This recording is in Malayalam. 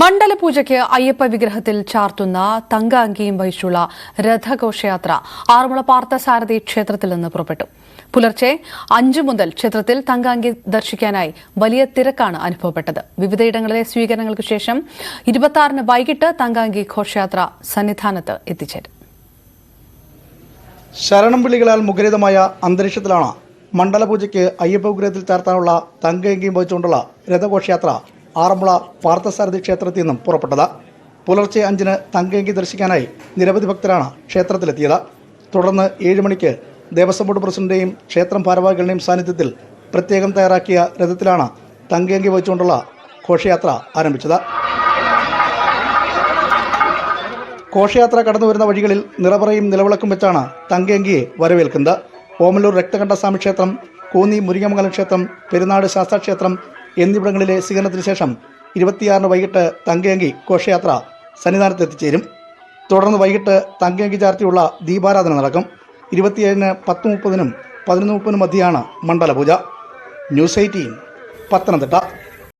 മണ്ഡലപൂജയ്ക്ക് അയ്യപ്പ വിഗ്രഹത്തിൽ ചാർത്തുന്ന തങ്ക അങ്കിയും വഹിച്ചുള്ള രഥഘോഷയാത്ര ആറന്മുള പാർത്ഥസാരഥി ക്ഷേത്രത്തിൽ നിന്ന് പുറപ്പെട്ടു. പുലർച്ചെ അഞ്ചു മുതൽ ക്ഷേത്രത്തിൽ തങ്കാങ്കി ദർശിക്കാനായി വലിയ തിരക്കാണ് അനുഭവപ്പെട്ടത്. വിവിധയിടങ്ങളിലെ സ്വീകരണങ്ങൾക്ക് ശേഷം ഇരുപത്തിയാറിന് വൈകിട്ട് തങ്കാങ്കി ഘോഷയാത്ര സന്നിധാനത്ത് എത്തിച്ചേരും. ശരണം വിളികളാൽ മുഖരിതമായ അന്തരീക്ഷത്തിലാണ് മണ്ഡലപൂജയ്ക്ക് അയ്യപ്പ വിഗ്രഹത്തിൽ ചേർത്താനുള്ള തങ്കയെങ്കിയും വഹിച്ചുകൊണ്ടുള്ള രഥഘോഷയാത്ര ആറന്മുള പാർത്ഥസാരഥി ക്ഷേത്രത്തിൽ നിന്നും പുറപ്പെട്ടത്. പുലർച്ചെ അഞ്ചിന് തങ്കയങ്കി ദർശിക്കാനായി നിരവധി ഭക്തരാണ് ക്ഷേത്രത്തിലെത്തിയത്. തുടർന്ന് ഏഴ് മണിക്ക് ദേവസ്വം ബോർഡ് പ്രസിഡന്റിന്റെയും ക്ഷേത്രം ഭാരവാഹികളുടെയും സാന്നിധ്യത്തിൽ പ്രത്യേകം തയ്യാറാക്കിയ രഥത്തിലാണ് തങ്കയങ്കി വഹിച്ചുകൊണ്ടുള്ള ഘോഷയാത്ര ആരംഭിച്ചത്. ഘോഷയാത്ര കടന്നു വരുന്ന വഴികളിൽ നിറപറയും നിലവിളക്കും വെച്ചാണ് തങ്കയങ്കിയെ വരവേൽക്കുന്നത്. ഓമലൂർ രക്തകണ്ഠസ്വാമി ക്ഷേത്രം കൂന്നി മുരിങ്ങമംഗലം ക്ഷേത്രം പെരുന്നാട് ശാസ്താക്ഷേത്രം എന്നിവിടങ്ങളിലെ സ്വീകരണത്തിന് ശേഷം ഇരുപത്തിയാറിന് വൈകിട്ട് തങ്കയങ്കി ഘോഷയാത്ര സന്നിധാനത്ത് എത്തിച്ചേരും തുടർന്ന് വൈകിട്ട് തങ്കയങ്കി ചാർത്തിയുള്ള ദീപാരാധന നടക്കും. ഇരുപത്തിയേഴിന് പത്ത് മുപ്പതിനും പതിനൊന്ന് മുപ്പതിനും മധ്യയാണ് മണ്ഡലപൂജ. News eighteen Pathanamthitta.